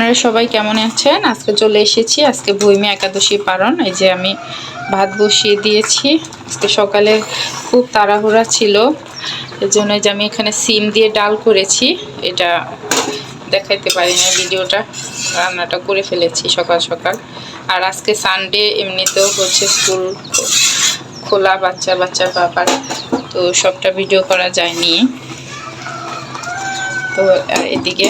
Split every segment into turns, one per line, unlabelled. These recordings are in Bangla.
আপনারা সবাই কেমন আছেন? আজকে চলে এসেছি, আজকে ভূমি একাদশী পালন। এই যে আমি ভাত বসিয়ে দিয়েছি। আজকে সকালে খুব তাড়াহুড়া ছিল। এর জন্য যে আমি এখানে সিম দিয়ে ডাল করেছি। এটা দেখাইতে পারি না ভিডিওটা, রান্নাটা করে ফেলেছি সকাল সকাল। আর আজকে সানডে এমনিতেও হচ্ছে স্কুল খোলা, বাচ্চা বাচ্চা ব্যাপার তো সবটা ভিডিও করা যায়নি। তো এদিকে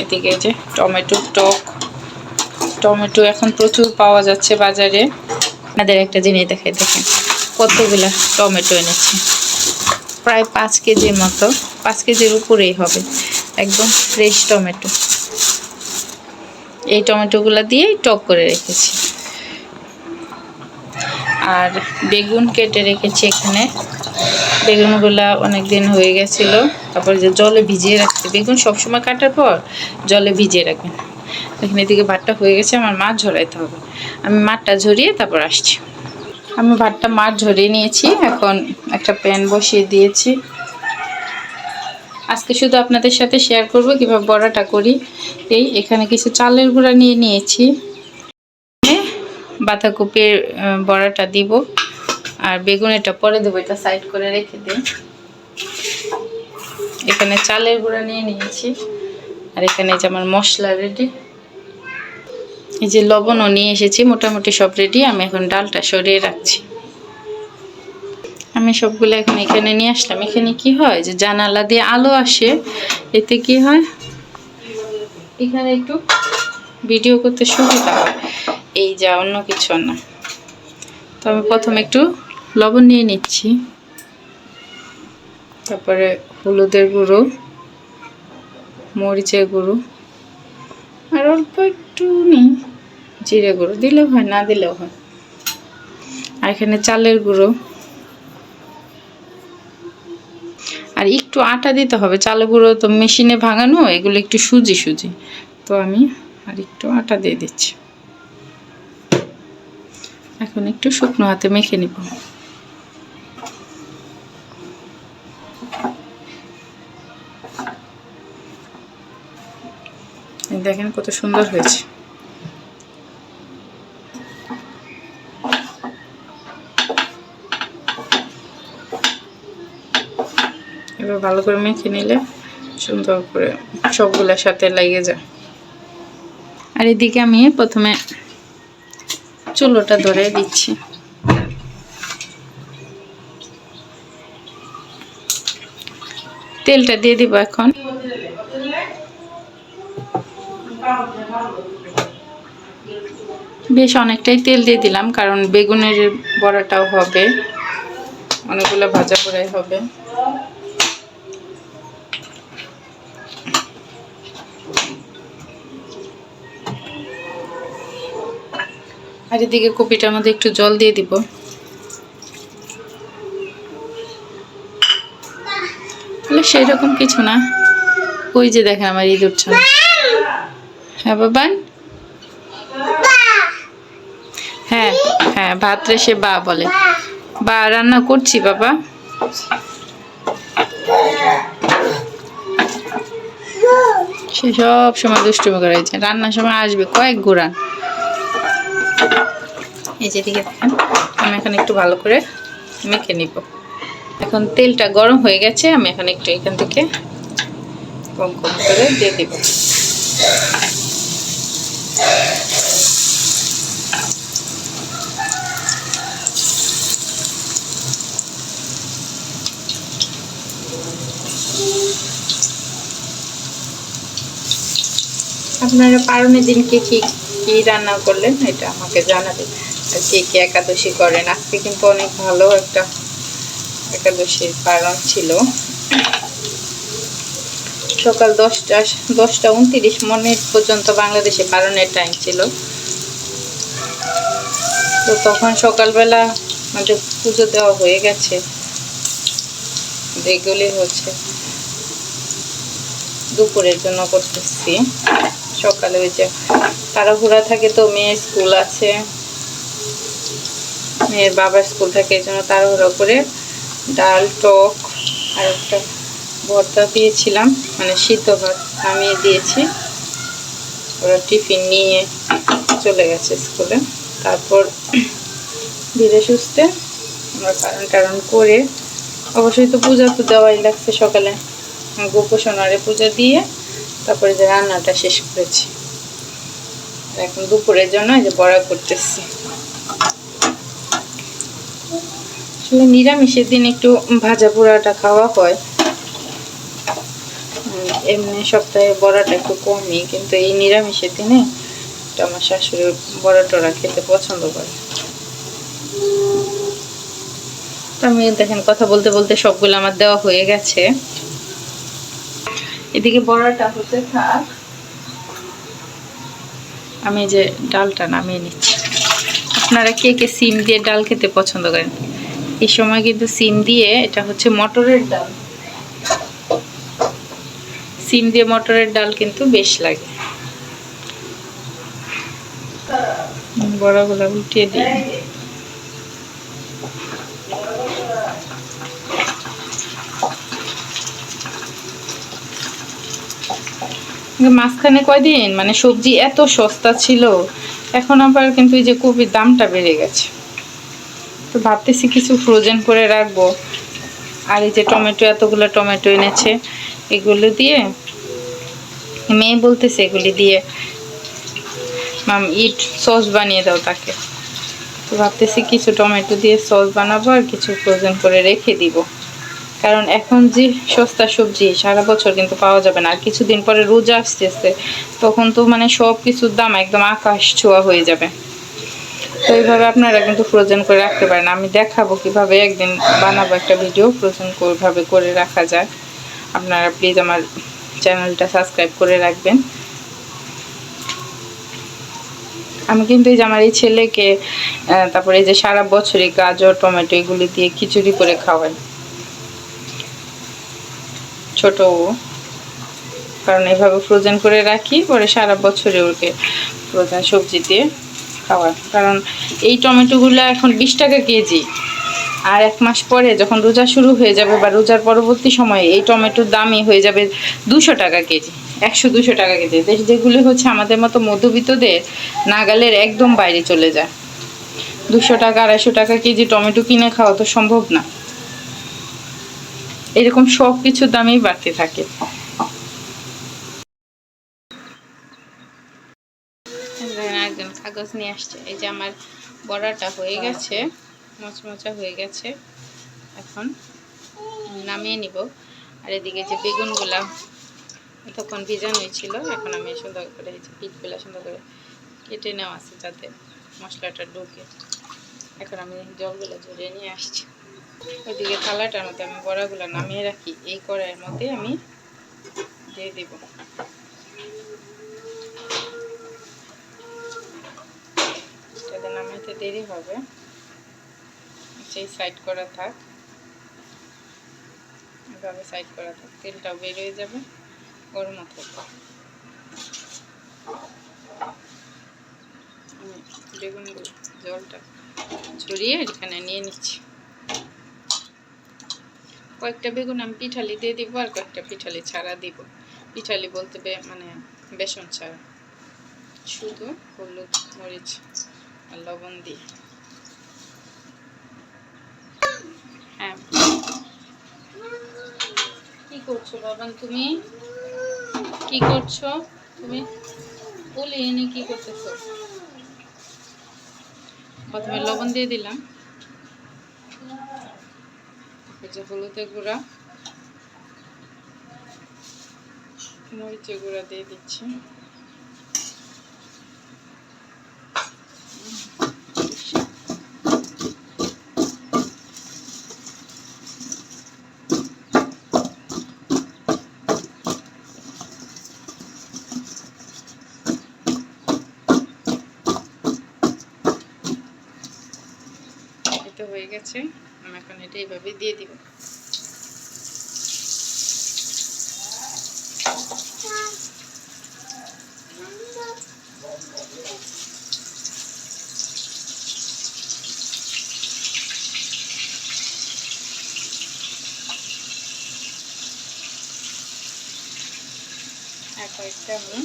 এদিকে যে টমেটো টক টমেটো এখন প্রচুর পাওয়া যাচ্ছে বাজারে। আপনাদের একটা জিনিস দেখাই, দেখেন কতগুলা টমেটো এনেছি। প্রায় পাঁচ কেজির মতো, পাঁচ কেজির উপরেই হবে, একদম ফ্রেশ টমেটো। এই টমেটোগুলো দিয়েই টক করে রেখেছি। আর বেগুন কেটে রেখেছি এখানে। বেগুনগুলা অনেক দিন হয়ে গেছিল। তারপর যে জলে ভিজিয়ে রাখতে, বেগুন সবসময় কাটার পর জলে ভিজিয়ে রাখবেন। এখানে এদিকে ভাতটা হয়ে গেছে, আমার মাছ ঝরাইতে হবে। আমি মাঠটা ঝরিয়ে তারপর আসছি। আমি ভাতটা মাছ ঝরিয়ে নিয়েছি, এখন একটা প্যান বসিয়ে দিয়েছি। আজকে শুধু আপনাদের সাথে শেয়ার করব, কীভাবে বড়াটা করি। এই, এখানে কিছু চালের গুঁড়া নিয়ে নিয়েছি। বাঁধাকপির বড়াটা দিব। আর বেগুন এটা পরে দেবো, এটা সাইড করে রেখে দিই এখানে চালের গুঁড়া নিয়ে নিয়েছি, আর এখানে যে আমার মশলা রেডি এই যে লবণও নিয়ে এসেছি, মোটামুটি সব রেডি আমি এখন ডালটা সরিয়ে রাখছি। আমি সবগুলো এখন এখানে নিয়ে আসলাম। এখানে কি হয় যে জানালা দিয়ে আলো আসে, এতে কি হয়? এখানে একটু ভিডিও করতে সুবিধা হয়। এই যা, অন্য কিছু না। তো আমি প্রথমে একটু লবণ নিয়ে নিচ্ছি। তারপরে হলুদের গুঁড়ো, মরিচের গুঁড়ো, আর অল্প একটু নিই জিরে গুঁড়ো, দিলেও হয়, না দিলেও হয়। আর এখানে চালের গুঁড়ো। আর একটু আটা দিতে হবে চালের গুঁড়ো তো মেশিনে ভাঙানো, এগুলো একটু সুজি সুজি। তো আমি আর একটু আটা দিয়ে দিচ্ছি। এখন একটু শুকনো হাতে মেখে নিব। দেখেন কত সুন্দর হয়েছে। এবার ভালো করে মেখে নিলে সুন্দর করে সবগুলোর সাথে লেগে যায়। আর এদিকে আমি প্রথমে চুলোটা ধরে দিচ্ছি। তেলটা দিয়ে দিব এখন। বেশ অনেকটাই তেল দিয়ে দিলাম, কারণ বেগুনের বড়াটাও হবে। অনেকগুলো ভাজা করাই হবে। আর এদিকে কপিটার মধ্যে একটু জল দিয়ে দিব। তাহলে সেই রকম কিছু না। ওই যে দেখেন আমার উঠছে না। হ্যাঁ বাবান হ্যাঁ হ্যাঁ ভাত রেসে বা বলে। বা, রান্না করছি, বাবা। সে সব সময় দুষ্টুমি করেছে রান্নার সময় আসবে কয়েক গুড়ান এই যে দিকে দেখেন, আমি এখন একটু ভালো করে মেখে নিব। এখন তেলটা গরম হয়ে গেছে, আমি এখন একটু এখান থেকে কম কম করে দিয়ে দিব। আপনারা পারণের দিন কি কি রান্না করলেন? এটা আমাকে জানাবেন। আর কে কে একাদশী করেন? আজকে কিন্তু অনেক ভালো একটা একাদশীর পালন ছিল। সকাল দশটা দশটা উনত্রিশ মিনিট পর্যন্ত বাংলাদেশে পালনের টাইম ছিল। তো তখন সকালবেলা আমাদের পুজো দেওয়া হয়ে গেছে। এগুলি হচ্ছে। দুপুরের জন্য করতেছি। সকালে ওই যে তাড়াহুড়া থাকে তো মেয়ের স্কুল আছে। মেয়ের বাবার স্কুল থাকে, এই জন্য তাড়াহুড়া করে ডাল, টক আর একটা ভর্তা দিয়েছিলাম মানে সিদ্ধ ভাত নামিয়ে দিয়েছি। ওরা টিফিন নিয়ে চলে গেছে স্কুলে। তারপর ধীরে সুস্থে আমরা কারণ টারণ করে, অবশ্যই তো পূজা তো দেওয়াই লাগছে সকালে। গোপোষণারে পূজা দিয়ে তারপরে যে রান্নাটা শেষ করেছি। এখন দুপুরের জন্য এই যে বড়া করতেছি। আসলে নিরামিষের দিন একটু ভাজা পোড়াটা খাওয়া হয়। এমনি সপ্তাহে বড়াটা একটু কমই, কিন্তু এই নিরামিষের দিনে আমার শাশুড়ি বড়া টড়া খেতে পছন্দ করে। আমি দেখেন, কথা বলতে বলতে সবগুলো আমার দেওয়া হয়ে গেছে। এদিকে বড়াটা হতে থাক। আমি যে ডালটা নামিয়ে নিচ্ছি। আপনারা কে কে সিম দিয়ে ডাল খেতে পছন্দ করেন? এই সময় কিন্তু সিম দিয়ে এটা হচ্ছে মটরের ডাল। সিম দিয়ে মটরের ডাল কিন্তু বেশ লাগে। বড়াগুলো উঠিয়ে দিই। মাঝখানে কয়দিন? মানে সবজি এত সস্তা ছিল, এখন আবার কিন্তু এই যে কপির দামটা বেড়ে গেছে। তো ভাবতেছি কিছু ফ্রোজেন করে রাখব। আর এই যে টমেটো, এতগুলো টমেটো এনেছে, এগুলো দিয়ে, মেয়ে বলতেছে এগুলি দিয়ে, মাম ইট সস বানিয়ে দাও তাকে। তো ভাবতেছি কিছু টমেটো দিয়ে সস বানাবো আর কিছু ফ্রোজেন করে রেখে দিব। কারণ এখন যে সস্তা সবজি, সারা বছর কিন্তু পাওয়া যাবে না। আর কিছুদিন পরে রোজা আসতেছে, তখন তো মানে সব কিছুর দাম একদম আকাশ ছোঁয়া হয়ে যাবে। তো এইভাবে আপনারা কিন্তু ফ্রোজেন করে রাখতে পারেন। আমি দেখাবো কীভাবে একদিন বানাবো একটা ভিডিও ফ্রোজেন ভাবে করে রাখা যায়। আপনারা প্লিজ আমার চ্যানেলটা সাবস্ক্রাইব করে রাখবেন। আমি কিন্তু এই যে আমার এই ছেলেকে তারপরে এই যে সারা বছরই গাজর, টমেটো এগুলি দিয়ে খিচুড়ি করে খাওয়াই। ছোট ও। কারণ এভাবে ফ্রোজেন করে রাখি, পরে সারা বছরে ওকে ফ্রোজেন সবজি দিয়ে খাওয়ার কারণ এই টমেটোগুলো এখন বিশ টাকা কেজি। আর এক মাস পরে যখন রোজা শুরু হয়ে যাবে বা রোজার পরবর্তী সময়ে এই টমেটোর দামই হয়ে যাবে দুশো টাকা কেজি, একশো দুশো টাকা কেজি। যে- যেগুলি হচ্ছে আমাদের মতো মধ্যবিত্তদের নাগালের একদম বাইরে চলে যায়। দুশো টাকা, আড়াইশো টাকা কেজি টমেটো কিনে খাওয়া তো সম্ভব না। এরকম সব কিছুর দামই বাড়তে থাকে। একজন কাগজ নিয়ে আসছে। এই যে আমার বড়াটা হয়ে গেছে, মচমচা হয়ে গেছে। এখন নামিয়ে নিব। আর এদিকে যে বেগুনগুলা তখন ভিজানোই ছিল, এখন আমি সুন্দর করে এই যে পিঠগুলা সুন্দর করে কেটে নেওয়া আছে যাতে মশলাটা ঢুকে। এখন আমি জলগুলো ঝরিয়ে নিয়ে আসছি। ওইদিকে থালাটার মধ্যে আমি বড়াগুলো নামিয়ে রাখি। এই কড়াইয়ের মধ্যে আমি দিয়ে দেবো। এটাতে নামাইতে দেরি হবে। সেই সাইড করা থাক। এভাবে সাইড করা থাক। তেলটাও বের হয়ে যাবে গরম থাকবে বেগুনগুলো জলটা ছড়িয়ে এখানে নিয়ে নিচ্ছি। কয়েকটা বেগুন আমি পিঠালি দিয়ে দিব আর কয়েকটা পিঠালি ছাড়া দিব। পিঠালি বলতে মানে বেসন ছাড়া। শুধু হলুদ, মরিচ আর লবণ দিয়ে। হ্যাঁ। কি করছ বাবান তুমি? কি করছ তুমি? বলি এনে কি করতেছো। প্রথমে লবণ দিয়ে দিলাম। যে হলুদের গুঁড়া। মরিচের গুঁড়া দিয়ে দিচ্ছি। এটা হয়ে গেছে। আমি এখন এটা এইভাবে দিয়ে দিব। এটা আমি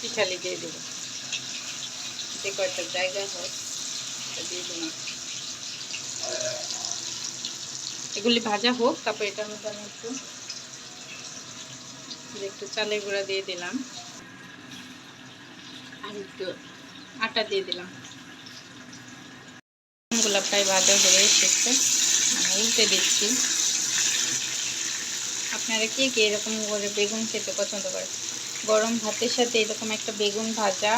পিঠালি দিয়ে দেবো। যে কয়টা জায়গা হয় দিয়ে দিলাম এগুলি ভাজা হোক, তারপর এটার মধ্যে আমি একটু একটু চালের গুঁড়া দিয়ে দিলাম। আর একটু আটা দিয়ে দিলাম। গুলা প্রায় ভাজা হয়ে এসেছে। আমি উল্টে দিচ্ছি। আপনারা কে কে এরকম করে বেগুন খেতে পছন্দ করে গরম ভাতের সাথে এরকম একটা বেগুন ভাজা,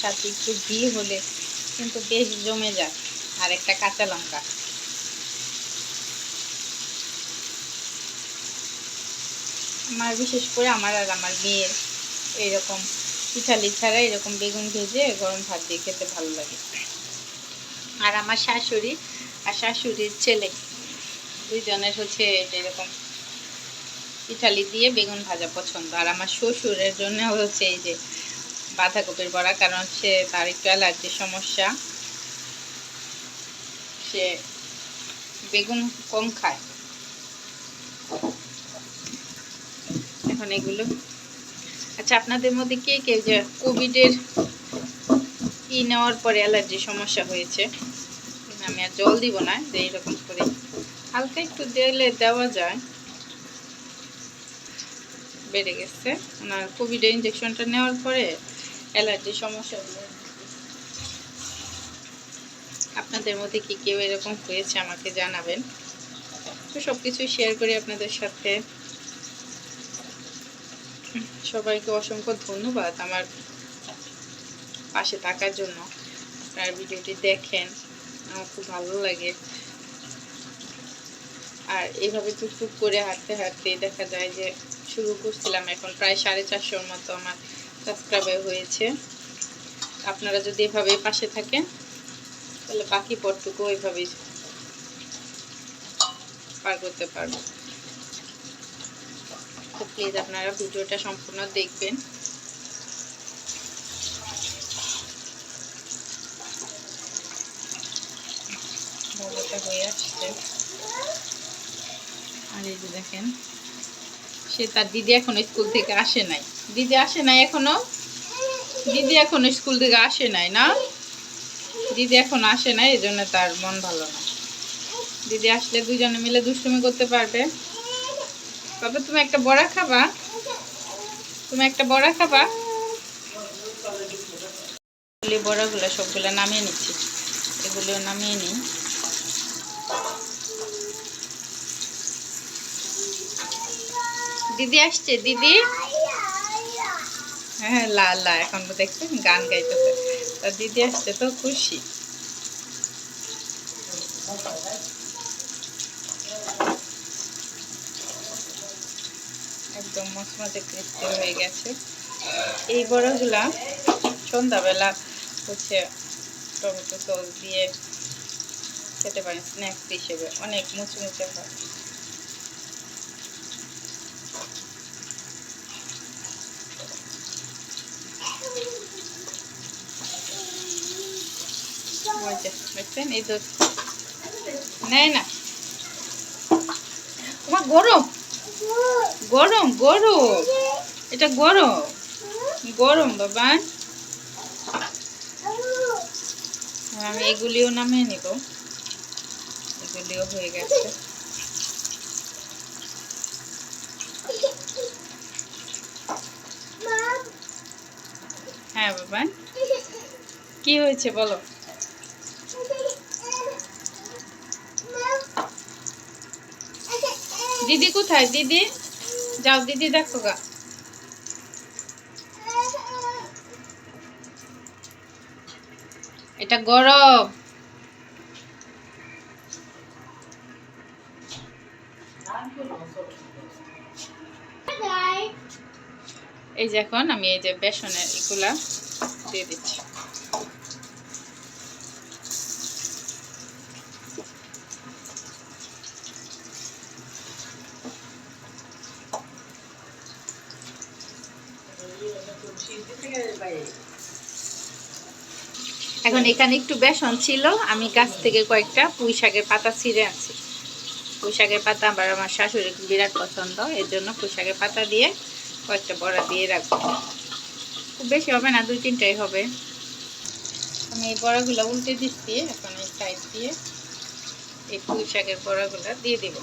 সাথে একটু ঘি হলে কিন্তু বেশ জমে যায়। আর একটা কাঁচা লঙ্কা। আমার বিশেষ করে আমার আর আমার মেয়ের এইরকম পিঠালি ছাড়া এরকম বেগুন ভেজে গরম ভাত দিয়ে খেতে ভালো লাগে। আর আমার শাশুড়ি আর শাশুড়ির ছেলে দুইজনের হচ্ছে এরকম পিঠালি দিয়ে বেগুন ভাজা পছন্দ। আর আমার শ্বশুরের জন্য হচ্ছে এই যে বাঁধাকপির বড়া, কারণ সে তার একটু অ্যালার্জির সমস্যা। সে বেগুন কম খায়। এখন এগুলো। আচ্ছা আপনাদের মধ্যে কে কে যে কোভিডের ই নেওয়ার পরে অ্যালার্জির সমস্যা হয়েছে? আমি আর জল দিব না, যে এইরকম করে। হালকা একটু দিলে দেওয়া যায়। বেড়ে গেছে। ওনার কোভিডের ইঞ্জেকশনটা নেওয়ার পরে অ্যালার্জির সমস্যা আপনাদের মধ্যে কি কেউ এরকম হয়েছে আমাকে জানাবেন? তো সব কিছুই শেয়ার করি আপনাদের সাথে। সবাইকে অসংখ্য ধন্যবাদ আমার পাশে থাকার জন্য। আপনার ভিডিওটি দেখেন, আমার খুব ভালো লাগে। আর এইভাবে টুকটুক করে হাঁটতে হাঁটতে দেখা যায় যে শুরু করছিলাম এখন প্রায় সাড়ে চারশোর মতো আমার সাবস্ক্রাইবার হয়েছে। আপনারা যদি এভাবে পাশে থাকেন, তাহলে বাকি পথটুকু ওইভাবেই পার করতে পারব। তো প্লিজ আপনারা ভিডিওটা সম্পূর্ণ দেখবেন। আর এই যে দেখেন, সে তার দিদি এখনও স্কুল থেকে আসে নাই। দিদি আসে নাই এখনও? দিদি এখনও স্কুল থেকে আসে নাই না? দিদি এখন আসে নাই, এই জন্য তার মন ভালো না। দিদি আসলে দুজনে মিলে দুষ্টুমি করতে পারবে। বাবা, তুমি একটা বড়া খাবা? তুমি একটা বড়া খাবা? এগুলি বড়াগুলো সবগুলো নামিয়ে নিচ্ছি। এগুলিও নামিয়ে নিই। দিদি আসছে, দিদি? হ্যাঁ লা লা এখন তো দেখছেন, গান গাইতেছে। তা দিদি আসছে তো খুশি। একদম মচমচে ক্রিস্পি হয়ে গেছে। এই বড়গুলা সন্ধ্যাবেলা হচ্ছে টমেটো সস দিয়ে খেতে পারেন স্ন্যাক্স হিসেবে। অনেক মুচমুচে হয়। এই তো নেয় না। তোমার গরম! গরম গরম। এটা গরম। গরম, বাবা। আমি এগুলিও নামিয়ে নিব। এগুলিও হয়ে গেছে। হ্যাঁ বাবা। কি হয়েছে বলো? দিদি কোথায়? দিদি? যাও, দিদি দেখো গা। এটা গরম। এই যে এখন আমি এই যে বেসনের এগুলা দিয়ে দিচ্ছি। এখন এখানে একটু বেসন ছিল। আমি গাছ থেকে কয়েকটা পুঁই শাকের পাতা ছিঁড়ে আনছি। পুঁই শাকের পাতা আবার আমার শাশুড়ির বিরাট পছন্দ, এর জন্য পুঁই শাকের পাতা দিয়ে কয়েকটা বড়া দিয়ে রাখব। খুব বেশি হবে না, দুই তিনটাই হবে। আমি এই বড়াগুলো উল্টে দিচ্ছি, এখন এই সাইড দিয়ে এই পুঁই শাকের বড়াগুলো দিয়ে দিব।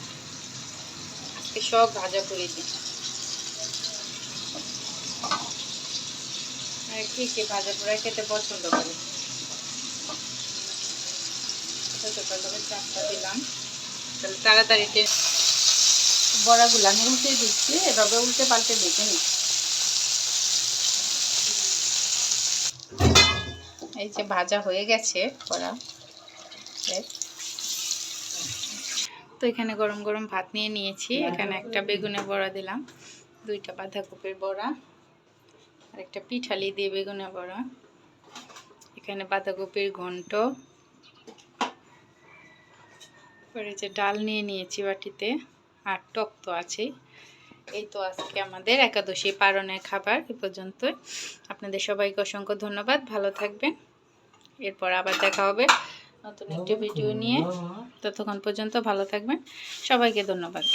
আজকে সব ভাজা করে দিই কে কে ভাজা পোড়া খেতে পছন্দ করে। ছোটো দিলাম। তাহলে বড়াগুলো আমি দিচ্ছি পাল্টে এই যে ভাজা হয়ে গেছে এই। তো এখানে গরম গরম ভাত নিয়ে নিয়েছি, এখানে একটা বেগুনের বড়া দিলাম, দুইটা বাঁধাকপির বড়া। আর একটা পিঠালি দিয়ে বেগুনের বড়া। এখানে বাঁধাকপির ঘন্ট। পরে যে ডাল নিয়ে নিয়েছি বাটিতে, আর টক তো আছেই। এই তো আজকে আমাদের একাদশী পারণের খাবার এ পর্যন্তই। আপনাদের সবাইকে অসংখ্য ধন্যবাদ, ভালো থাকবেন। এরপর আবার দেখা হবে নতুন একটি ভিডিও নিয়ে। ততক্ষণ পর্যন্ত ভালো থাকবেন। সবাইকে ধন্যবাদ।